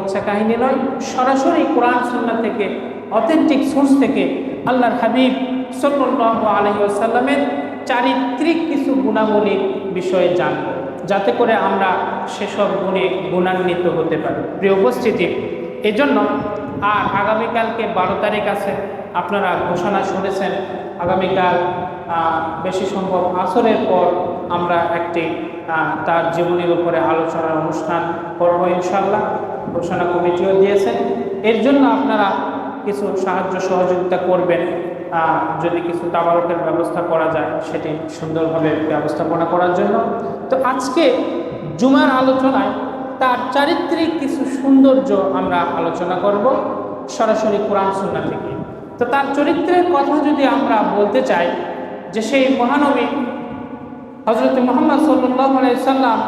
ইচ্ছা কাহিনী নয়, সরাসরি কোরআন, সুন্নাহ থেকে অথেন্টিক সোর্স থেকে আল্লাহর হাবিব সাল্লাল্লাহু আলাইহি ওয়াসাল্লামের চারিত্রিক কিছু গুণাবলীর বিষয়ে জানব, যাতে করে আমরা সেসব গুণে গুণান্বিত হতে পারি। প্রিয় উপস্থিতি, এজন্য আর আগামীকালকে বারো তারিখ আছে, আপনারা ঘোষণা শুনেছেন, আগামীকাল বেশি সম্ভব আসরের পর আমরা একটি তার জীবনীর উপরে আলোচনার অনুষ্ঠান করব ইনশাল্লাহ ঘোষণা কমিটিও দিয়েছেন। এর জন্য আপনারা কিছু সাহায্য সহযোগিতা করবেন। যদি কিছু তাবারকের ব্যবস্থা করা যায়, সেটি সুন্দরভাবে ব্যবস্থাপনা করার জন্য। তো আজকে জুমার আলোচনায় তার চারিত্রিক কিছু সৌন্দর্য আমরা আলোচনা করব সরাসরি কোরআন সুন্না থেকে। তো তার চরিত্রের কথা যদি আমরা বলতে চাই, যে সেই মহানবী হজরত মোহাম্মদ সাল্লাহ সাল্লাম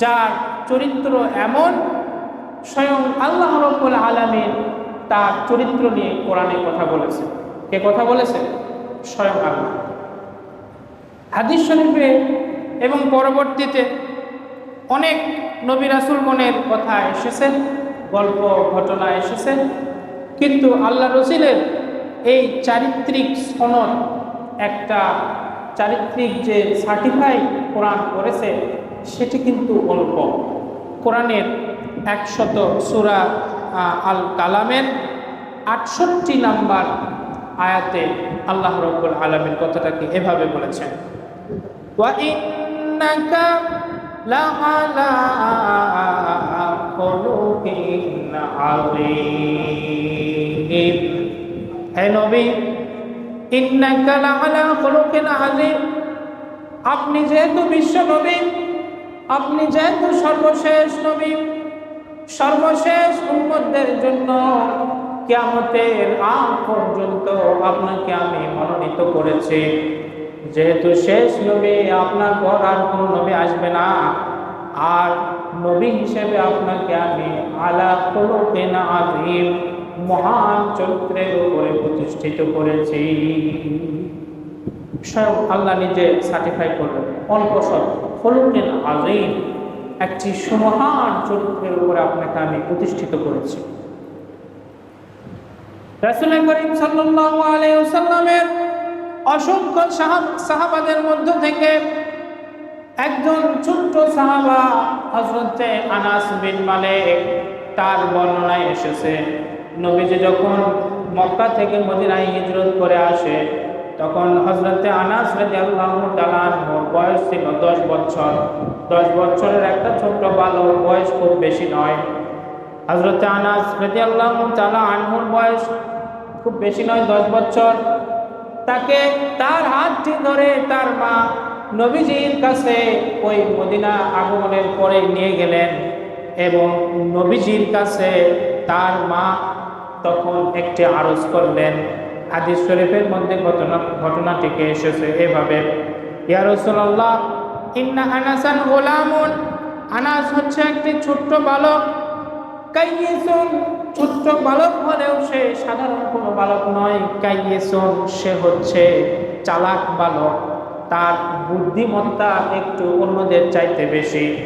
যার চরিত্র এমন স্বয়ং আল্লাহ রব্বুল আলমিন তার চরিত্র নিয়ে কোরআনে কথা বলেছে কে কথা বলেছে স্বয়ং আল্লাহ। হাদিস শরীফে এবং পরবর্তীতে অনেক নবী রাসুল মনের কথা এসেছে গল্প, ঘটনা এসেছে। কিন্তু আল্লাহ রসিলের এই চারিত্রিক সনদ, একটা চারিত্রিক যে সার্টিফাই কোরআন করেছে, সেটি কিন্তু অল্প। কোরআনের একশত সুরা আল কালামের আটষট্টি নাম্বার আয়াতে আল্লাহ রব্বুল আলমের কথাটাকে এভাবে বলেছেন। আপনি যেহেতু বিশ্ব নবী, আপনি যেহেতু সর্বশেষ নবী সর্বশেষ উম্মতদের জন্য কিয়ামতের আগ পর্যন্ত আপনাকে আমি মনোনীত করেছি। যেহেতু শেষ নবী আপনার পর আর কোনো নবী আসবে না, আর নবী হিসেবে আপনাকে আমি আলা খুলুকিন আযীম, মহান চরিত্রের উপরে প্রতিষ্ঠিত করেছি। স্বয়ং আল্লাহ নিজে সার্টিফাই করলেন, অল্প স্বল্প ফলুকিন আযীম। একটি সুমহান চরিত্রের উপরে আপনাকে আমি প্রতিষ্ঠিত করেছি। রাসূল করিম সাল্লাল্লাহু আলাইহি ওয়াসাল্লামের অসংখ্য সাহাব- সাহাবাদের মধ্য থেকে একজন ছোট্ট সাহাবা হজরতে আনাস বিন মালিক তার বর্ণনায় এসেছে, নবীজি যখন মক্কা থেকে মদিনায় হিজরত করে আসে তখন হজরতে আনাস রাদিয়াল্লাহু তাআলা আনহুর বয়স ছিল দশ বছর। দশ বছরের একটা ছোট্ট বালক, বয়স খুব বেশি নয়। হজরতে আনাস রাদিয়াল্লাহু তাআলা আনহুর বয়স খুব বেশি নয়, দশ বছর। তাকে তার হাতটি ধরে তার মা নবীজির কাছে ওই মদিনা আগমনের পরে নিয়ে গেলেন এবং নবীজির কাছে তার মা তখন একটি আরজ করলেন। হাদিস শরীফের মধ্যে ঘটনা, ঘটনাটিকে এসেছে এভাবে। ইয়া রাসূলুল্লাহ, ইন্না আনাসান গোলামুন, আনাস হচ্ছে একটি ছোট্ট বালক। কাইয়েসুন, ছোট্ট বালক হলেও সে সাধারণ কোনো বালক নয়। কাইয়েসুন, সে হচ্ছে চালাক বালক। তার বুদ্ধিমত্তা একটু অন্যদের চাইতে বেশি।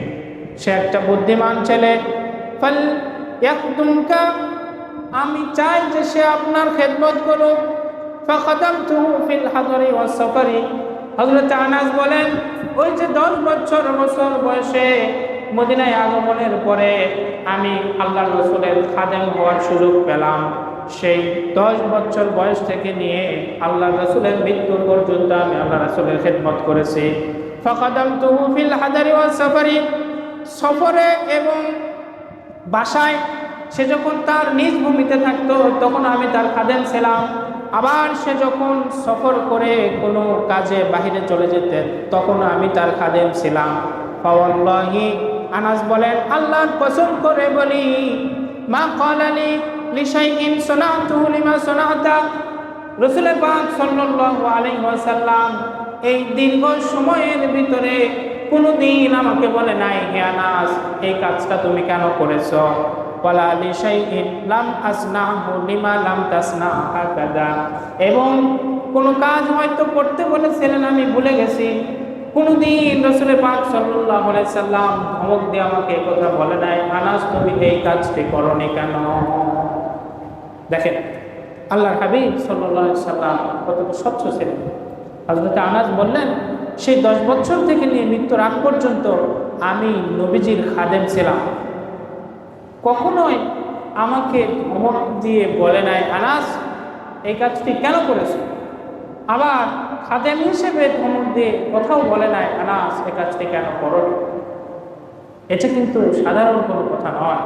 সে একটা বুদ্ধিমান ছেলে। ফল ইয়াকদুমকা, আমি চাই যে সে আপনার খেদমত করুক। ফাখাদামতুহু ফিল হাদরি ওয়াস সাফারি হযরত আনাস বলেন, ওই যে দশ বছর বছর বয়সে মদিনায় আগমনের পরে আমি আল্লাহ রসুলের খাদেম হওয়ার সুযোগ পেলাম। সেই দশ বছর বয়স থেকে নিয়ে আল্লাহ রসুলের মৃত্যু পর্যন্ত আমি আল্লাহ রসুলের খেদমত করেছি। ফকাদাম তুহুফিল হাজারি ওয়া সাফারি সফরে এবং বাসায় সে যখন তার নিজ ভূমিতে থাকতো, তখন আমি তার খাদেম ছিলাম। আবার সে যখন সফর করে কোনো কাজে বাহিরে চলে যেতেন তখন আমি তার খাদেম ছিলাম। ফাওয়াল্লাহি, আনাস বলেন, আল্লাহর কসম করে বলি, মা ক্বালালি লিশাইইন সানাতুহু লিমা সানাতা? রাসূল পাক সাল্লাল্লাহু আলাইহি ওয়াসাল্লাম এই দীর্ঘ সময়ের ভিতরে কোনোদিন আমাকে বলে নাই, হে আনাস, এই কাজটা তুমি কেন করেছ? ওয়ালা লিশাইইন লাম আসনাহু লিমা লাম তাসনা হাকাদা। এবং কোনো কাজ হয়তো করতে বলেছিলেন, আমি ভুলে গেছি। কোনোদিন রসুলের পাক সাল্লাহ সাল্লাম ধমক দিয়ে আমাকে কথা বলে নাই, আনাস, তুমি এই কাজটি করনি কেন? দেখেন আল্লাহ হাবিব সাল্লাহ সাল্লাম কত স্বচ্ছ ছিলেন। হজরত আনাজ বললেন, সেই দশ বছর থেকে নিয়ে মৃত্যুর আগ পর্যন্ত আমি নবীজির খাদেম ছিলাম। কখনোই আমাকে ধমক দিয়ে বলে নাই, আনাস, এই কাজটি কেন করেছ? আবার খাদেম হিসেবে ধমক দিয়ে কোথাও বলে নাই, আনাস, এই কাজটি কেন করো এটা কিন্তু সাধারণ কোনো কথা নয়।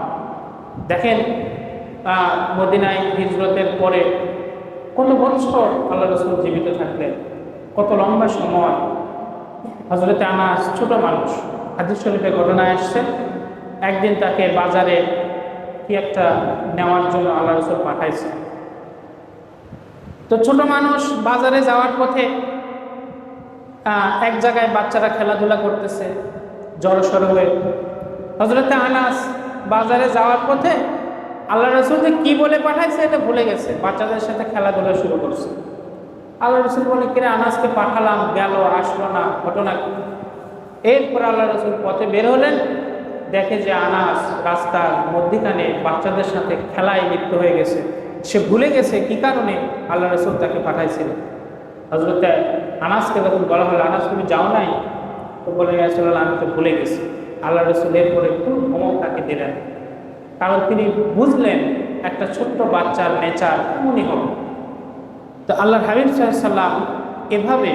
দেখেন মদিনায় হিজরতের পরে কত বছর আল্লাহ রসুল জীবিত থাকলেন, কত লম্বা সময়। হজরতে আনাস ছোট মানুষ। হাদিস শরীফে ঘটনায় আসছে একদিন তাকে বাজারে কি একটা নেওয়ার জন্য আল্লাহ রসুল পাঠাইছে তো ছোট মানুষ বাজারে যাওয়ার পথে এক জায়গায় বাচ্চারা খেলাধুলা করতেছে, জড়সড় হয়ে। হজরতে আনাস বাজারে যাওয়ার পথে আল্লাহ রসুল যে কী বলে পাঠাইছে এটা ভুলে গেছে, বাচ্চাদের সাথে খেলাধুলা শুরু করছে। আল্লাহ রসুল বলে, কিরে আনাসকে পাঠালাম, গেল, আসলো না, ঘটনা? এরপর আল্লাহ রসুল পথে বের হলেন দেখে যে আনাস রাস্তার মধ্যিখানে বাচ্চাদের সাথে খেলায় লিপ্ত হয়ে গেছে। সে ভুলে গেছে কি কারণে আল্লাহ রসুল তাকে পাঠাইছিলেন হজরত আনাসকে যখন বলা হলো, আনাস, তুমি যাও নাই? তো বলে গেছিল আমি তো ভুলে গেছি। আল্লাহ রসুল এরপরে খুব ধমক তাকে দিলেন কারণ তিনি বুঝলেন একটা ছোট্ট বাচ্চার নেচার এমনই হবে। তো আল্লাহ হাবিব সাল্লাম এভাবে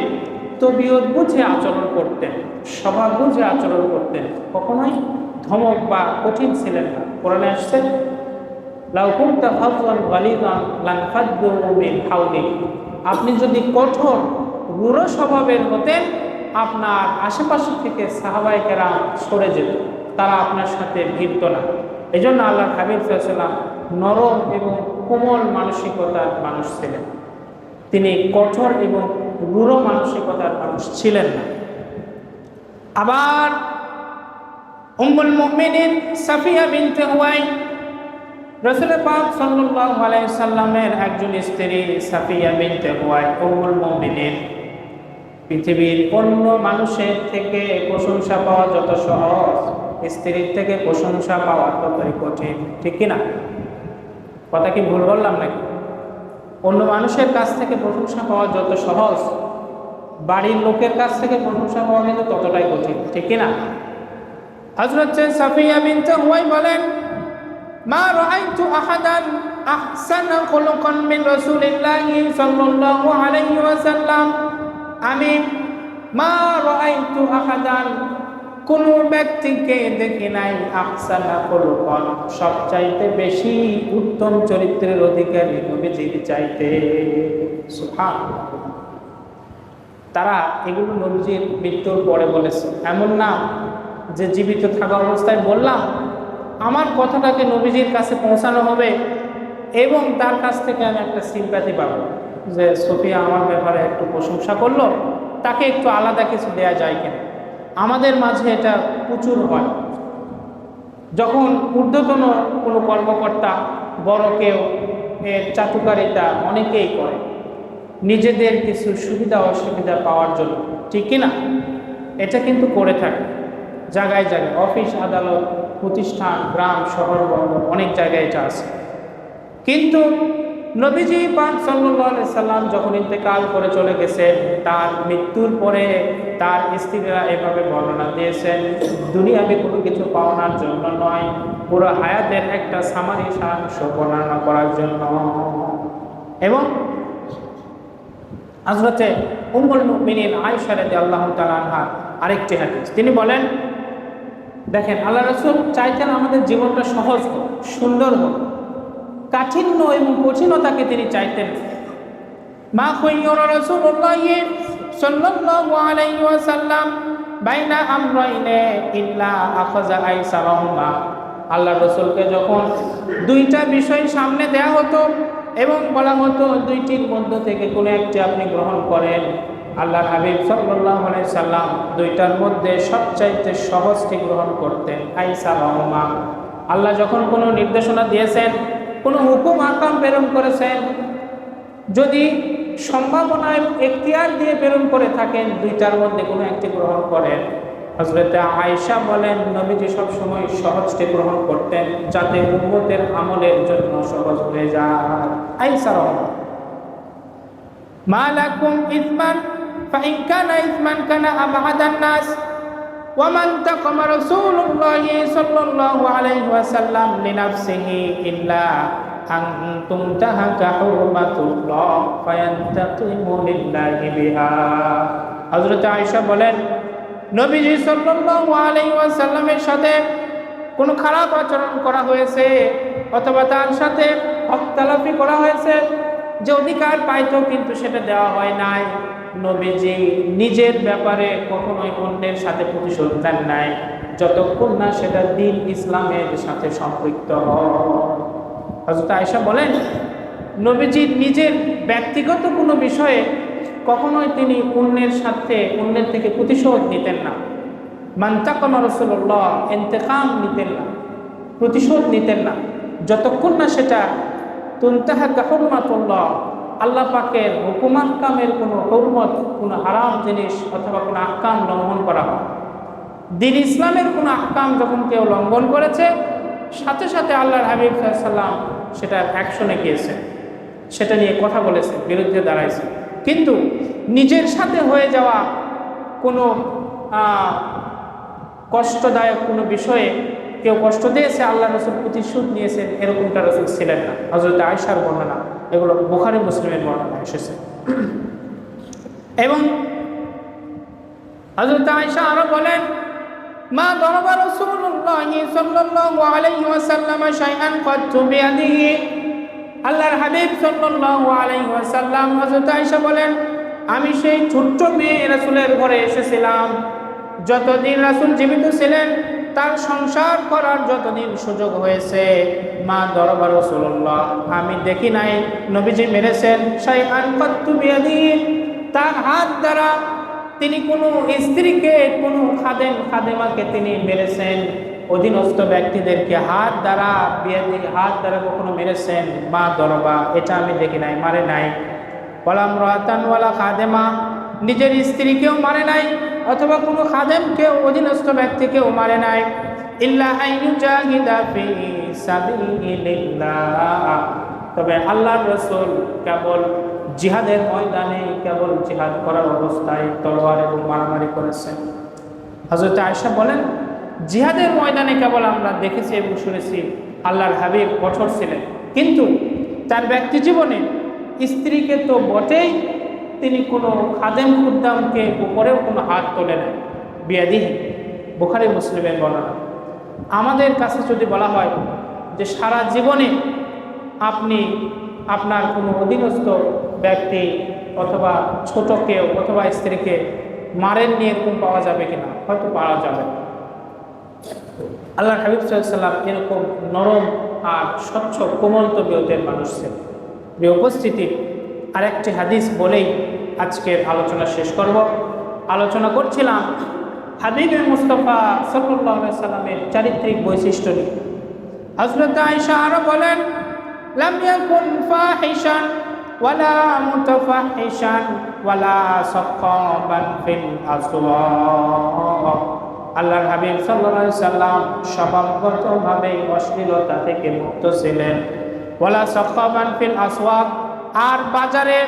তবিয়ত বুঝে আচরণ করতেন স্বভাব বুঝে আচরণ করতেন, কখনোই ধমক বা কঠিন ছিলেন না। কোরআনে আসছে, লাউ কুনতা ফাযযান গালিযান লানফাদ্দু মিন হাওলিক আপনি যদি কঠোর রূঢ় স্বভাবের হতেন, আপনার আশেপাশে থেকে সাহাবাই সরে যেত। তারা আপনার সাথে ভিড়ত না। এই জন্য আল্লাহ হাবিব সাল্লাম নরম এবং কোমল মানসিকতার মানুষ ছিলেন। তিনি কঠোর এবং রূঢ় মানসিকতার মানুষ ছিলেন না। আবার উম্মুল মুমিনিন সাফিয়া বিনতে হুয়াই। রসুল পাক সাল্লাল্লাহু আলাইহি সাল্লামের একজন স্ত্রী সাফিয়া বিনতে হুয়াই, উম্মুল মুমিনিন। পৃথিবীর অন্য মানুষের থেকে প্রশংসা পাওয়া যত সহজ, স্ত্রীর থেকে প্রশংসা পাওয়া ততই কঠিন, ঠিক কিনা কথা কি ভুল বললাম নাকি? অন্য মানুষের কাছ থেকে প্রশংসা পাওয়া যত সহজ, বাড়ির লোকের কাছ থেকে প্রশংসা পাওয়া কিন্তু ততটাই কঠিন, ঠিক কিনা হজরত সাফিয়া বিনতে হুয়াই বলেন, মা রাআইতু আহাদান আহসানা খুলুকান মিন রাসূলিল্লাহি সাল্লাল্লাহু আলাইহি ওয়াসাল্লাম। আমি মা রাআইতু আহাদান কোন ব্যক্তিকে দেখি নাই আহসানা খুলুকান। সবচাইতে বেশি উত্তম চরিত্রের অধিকারী নবীজির চাইতে। সুবহানাল্লাহ। তারা এগুলো নবীজির মৃত্যুর পরে বলেছে। এমন না যে জীবিত থাকা অবস্থায় বললাম, আমার কথাটাকে নবীজির কাছে পৌঁছানো হবে এবং তার কাছ থেকে আমি একটা সিম্প্যাথি পাবো। যে সোফিয়া আমার ব্যাপারে একটু প্রশংসা করল, তাকে একটু আলাদা কিছু দেয়া যায় কিনা। আমাদের মাঝে এটা প্রচুর হয়। যখন ঊর্ধ্বতন কোনো কর্মকর্তা, বড় কেউ, এর চাতুকারিতা অনেকেই করে, নিজেদের কিছু সুবিধা অসুবিধা পাওয়ার জন্য, ঠিক কিনা? এটা কিন্তু করে থাকে। জায়গায় জায়গায়, অফিস, আদালত, প্রতিষ্ঠান, গ্রাম, শহর, বন্দর, অনেক জায়গায় এটা আছে। কিন্তু নবীজি পাক সাল্লাল্লাহু সাল্লাম যখন ইন্তেকাল করে চলে গেছেন, তার মৃত্যুর পরে তার স্ত্রীরা এভাবে বর্ণনা দিয়েছেন দুনিয়াবে কোনো কিছু পাওনার জন্য নয়, পুরো হায়াতের একটা সামারি সারাংশ বর্ণনা করার জন্য। এবং হজরতে উম্মুল মুমিনিন আয়েশা রাদিয়াল্লাহু তাআলা আনহা আরেকটি হাদিস, তিনি বলেন দেখেন, আল্লাহ রসুল চাইতেন আমাদের জীবনটা সহজ হোক, সুন্দর হোক। কাঠিন্য এবং কঠিনতাকে তিনি চাইতেন। মা খৈয়র রাসূলুল্লাহ সাল্লাল্লাহু আলাইহি ওয়াসাল্লাম, বাইনা আমরাইনে ইল্লা আখাযা আইসারাহুমা। আল্লাহ রসুলকে যখন দুইটা বিষয় সামনে দেয়া হতো এবং বলা হতো, দুইটির মধ্য থেকে কোনো একটি আপনি গ্রহণ করেন। আল্লাহ হাবিব সাল্লাহ সাল্লাম দুইটার মধ্যে সবচাইতে সহজটি গ্রহণ করতেন আইসা রহমা। আল্লাহ যখন কোনো নির্দেশনা দিয়েছেন, কোনো হুকুম আকাম প্রেরণ করেছেন, যদি সম্ভাবনায় এখতিয়ার দিয়ে প্রেরণ করে থাকেন, দুইটার মধ্যে কোনো একটি গ্রহণ করেন। হজরতে আয়েশা বলেন, নবীজি সবসময় সহজটি গ্রহণ করতেন যাতে উম্মতের আমলের জন্য সহজ হয়ে যায়। আইসা রহমান মালাকুম ইসমান فإن كان إثما كان أبعد الناس ومن تقم رسول الله صلى الله عليه وسلم لنفسه إلا أن تنتهك حرمة الله فينتقم لله بها হযরত আয়েশা বলেন নবীজি সাল্লাল্লাহু আলাইহি ওয়াসাল্লামের সাথে কোনো খারাপ আচরণ করা হয়েছে অথবা তার সাথে হকতালাফি করা হয়েছে যে অধিকার পাইতো কিন্তু সেটা দেওয়া হয় নাই নবীজি নিজের ব্যাপারে কখনোই অন্যের সাথে প্রতিশোধ নেন নাই। যতক্ষণ না সেটা দিন ইসলামের সাথে সম্পৃক্ত হজরত আয়সা বলেন, নবীজি নিজের ব্যক্তিগত কোনো বিষয়ে কখনোই তিনি অন্যের সাথে, অন্যের থেকে প্রতিশোধ নিতেন না। মান্তাকমা রসুল্লাহ এন্তেকাম নিতেন না, প্রতিশোধ নিতেন না। যতক্ষণ না সেটা তুলতাহা কাহরমাতুল্লাহ আল্লাহ পাকের হুকুম আহকামের কোনো হরমত, কোনো হারাম জিনিস অথবা কোনো আহকাম লঙ্ঘন করা হয়। দিন ইসলামের কোনো আহকাম যখন কেউ লঙ্ঘন করেছে, সাথে সাথে আল্লাহর হাবিব সাল্লাম সেটা অ্যাকশনে গিয়েছে। সেটা নিয়ে কথা বলেছে, বিরুদ্ধে দাঁড়াইছে। কিন্তু নিজের সাথে হয়ে যাওয়া কোনো কষ্টদায়ক কোনো বিষয়ে কেউ কষ্ট দিয়েছে, আল্লাহ রসুল প্রতিশোধ নিয়েছেন, এরকমটা রসুল ছিলেন না। হজরত আয়সার বর্ণনা। এগুলো বুখারি, মুসলিমের বর্ণনা এসেছে। এবং হজরত আয়সা আরও বলেন, মা দরবা রাসূলুল্লাহ সাল্লাল্লাহু আলাইহি ওয়াসাল্লাম শাইআন কাত্তু বিয়াদিহি। আল্লাহর হাবিব সাল্লাল্লাহু আলাইহি ওয়াসাল্লাম হযরত আয়েশা বলেন, আমি সেই ছোট্ট মেয়ে রাসূলের ঘরে এসেছিলাম। যতদিন রাসূল জীবিত ছিলেন তার সংসার করার যতদিন সুযোগ হয়েছে, মা দরবার রাসূলুল্লাহ, আমি দেখি নাই, নবীজি মেরেছেন, শাইআন কাত্তু বিয়াদিহি তার হাত দ্বারা তিনি কোনো স্ত্রীকে, কোনো খাদেম, খাদেমাকে তিনি মেরেছেন। অধীনস্থ ব্যক্তিদেরকে হাত দ্বারা বিয়ে হাত দ্বারা কখনো মেরেছেন, মা দরবা এটা আমি দেখি নাই, মারে নাই। ওয়ালাম রাতানওয়ালা খাদেমা, নিজের স্ত্রীকেও মারে নাই অথবা কোনো খাদেমকেও অধীনস্থ ব্যক্তিকেও মারে নাই। তবে আল্লাহর রসুল কেবল জিহাদের ময়দানে কেবল জিহাদ করার অবস্থায় তলোয়ার এবং মারামারি করেছেন। হজরত আয়সা বলেন, জিহাদের ময়দানে কেবল আমরা দেখেছি এবং শুনেছি, আল্লাহর হাবিব কঠোর ছিলেন। কিন্তু তার ব্যক্তি জীবনে স্ত্রীকে তো বটেই তিনি কোনো খাদেম খুদ্দামকে উপরেও কোনো হাত তোলে না। বিয়াদিহি, বুখারি মুসলিমের বর্ণনা। আমাদের কাছে যদি বলা হয় যে সারা জীবনে আপনি আপনার কোনো অধীনস্থ ব্যক্তি অথবা ছোট কেউ অথবা স্ত্রীকে মারেন নিয়ে এরকম পাওয়া যাবে কিনা, হয়তো পাওয়া যাবে। আল্লাহ হাবিব সাল্লাম এরকম নরম আর স্বচ্ছ কোমল তবিয়তের মানুষ ছিলেন। উপস্থিতি আরেকটি হাদিস বলেই আজকের আলোচনা শেষ করব। আলোচনা করছিলাম হাবিবে মুস্তফা সাল্লাহ সাল্লামের চারিত্রিক বৈশিষ্ট্য নিয়ে। হজরত আয়সা আরও বলেন, লাম ইয়াকুন ফাহিশান ওয়ালা মুতাফাহিশান ওয়ালা সাখাবান ফিল আসওয়াক। আল্লাহর হাবিব আলাইহি সাল্লাম স্বভাবগতভাবে অশ্লীলতা থেকে মুক্ত ছিলেন। ওয়ালা সাখাবান ফিল আসওয়াক আর বাজারে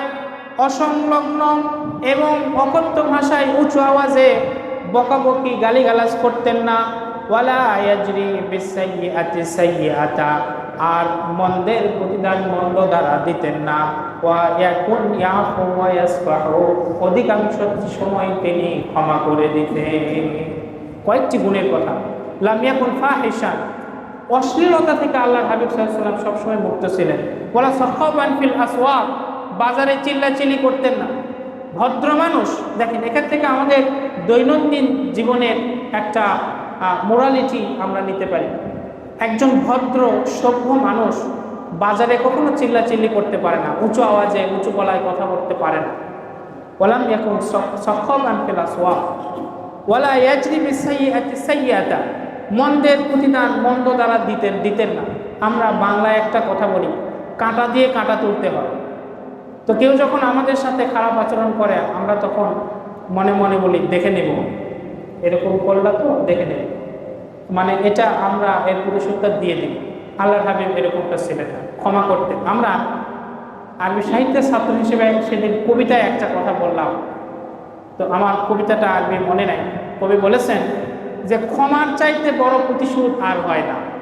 অসংলগ্ন এবং অকথ্য ভাষায় উঁচু আওয়াজে বকাবকি গালিগালাজ করতেন না। ওয়ালা ইয়াজরি বিসাইয়্যাতি সাইয়্যাতা, আর মন্দের প্রতিদান মন্দ দ্বারা দিতেন না। অধিকাংশ সময় তিনি ক্ষমা করে দিতেন। কয়েকটি গুণের কথা। লাম ইয়াকুন ফাহিশান অশ্লীলতা থেকে আল্লাহ হাবিব সাল্লাম সবসময় মুক্ত ছিলেন। ওয়ালা সাখাবান ফিল আসওয়াক, বাজারে চিল্লাচিল্লি করতেন না। ভদ্র মানুষ, দেখেন, এখান থেকে আমাদের দৈনন্দিন জীবনের একটা মোরালিটি আমরা নিতে পারি। একজন ভদ্র, সভ্য মানুষ বাজারে কখনো চিল্লাচিল্লি করতে পারে না, উঁচু আওয়াজে, উঁচু গলায় কথা বলতে পারে না। ওয়ালাম এখন সক্ষম আনফেলা সোয়া ওয়ালা ইয়াজরি বিসাইয়াতি সাইয়াতা মন্দের প্রতিদান মন্দ দ্বারা দিতেন দিতেন না। আমরা বাংলায় একটা কথা বলি, কাঁটা দিয়ে কাঁটা তুলতে হয়। তো কেউ যখন আমাদের সাথে খারাপ আচরণ করে, আমরা তখন মনে মনে বলি, দেখে নেব। এরকম করলা তো, দেখে নেব। মানে এটা আমরা এর পুরুষত্ব দিয়ে দিই। আল্লাহর হাবিব এরকমটা ছিলেন না, ক্ষমা করতে আমরা আরবি সাহিত্যের ছাত্র হিসেবে সেদিন কবিতায় একটা কথা বললাম। তো আমার কবিতাটা আরবি মনে নাই। কবি বলেছেন যে ক্ষমার চাইতে বড় প্রতিশোধ আর হয় না।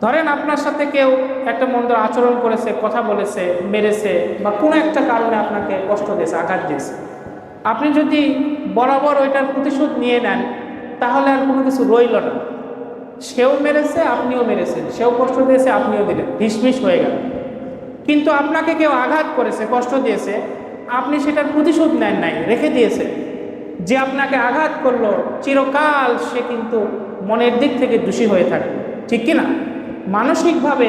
ধরেন আপনার সাথে কেউ একটা মন্দ আচরণ করেছে, কথা বলেছে, মেরেছে বা কোনো একটা কারণে আপনাকে কষ্ট দিয়েছে, আঘাত দিয়েছে। আপনি যদি বরাবর ওইটার প্রতিশোধ নিয়ে নেন, তাহলে আর কোনো কিছু রইল না। সেও মেরেছে, আপনিও মেরেছেন। সেও কষ্ট দিয়েছে, আপনিও দিলেন। ঢিসমিস হয়ে গেল। কিন্তু আপনাকে কেউ আঘাত করেছে, কষ্ট দিয়েছে, আপনি সেটার প্রতিশোধ নেন নাই, রেখে দিয়েছে যে আপনাকে আঘাত করল, চিরকাল সে কিন্তু মনের দিক থেকে দোষী হয়ে থাকবে। ঠিক কি না মানসিকভাবে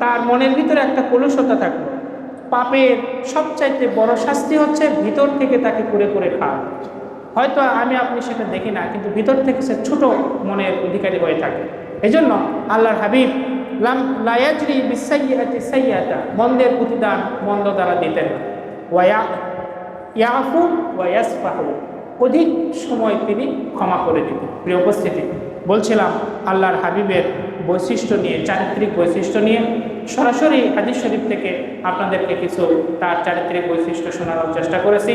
তার মনের ভিতরে একটা কলুষতা থাকল। পাপের সবচাইতে বড় শাস্তি হচ্ছে ভিতর থেকে তাকে করে করে খাওয়া। হয়তো আমি আপনি সেটা দেখি না, কিন্তু ভিতর থেকে সে ছোট মনের অধিকারী হয়ে থাকে। এই জন্য আল্লাহর হাবিব, লাম লায়াজরি বিসাইয়াতি সাইয়াতা মন্দের প্রতিদান মন্দ দ্বারা দিতেন ওয়া ইয়াফু ওয়া ইয়াসফাহু। অধিক সময় তিনি ক্ষমা করে দিতেন। প্রিয় উপস্থিতি, বলছিলাম, আল্লাহর হাবিবের বৈশিষ্ট্য নিয়ে, চারিত্রিক বৈশিষ্ট্য নিয়ে। সরাসরি হাদিস শরীফ থেকে আপনাদেরকে কিছু তার চারিত্রিক বৈশিষ্ট্য শোনানোর চেষ্টা করেছি।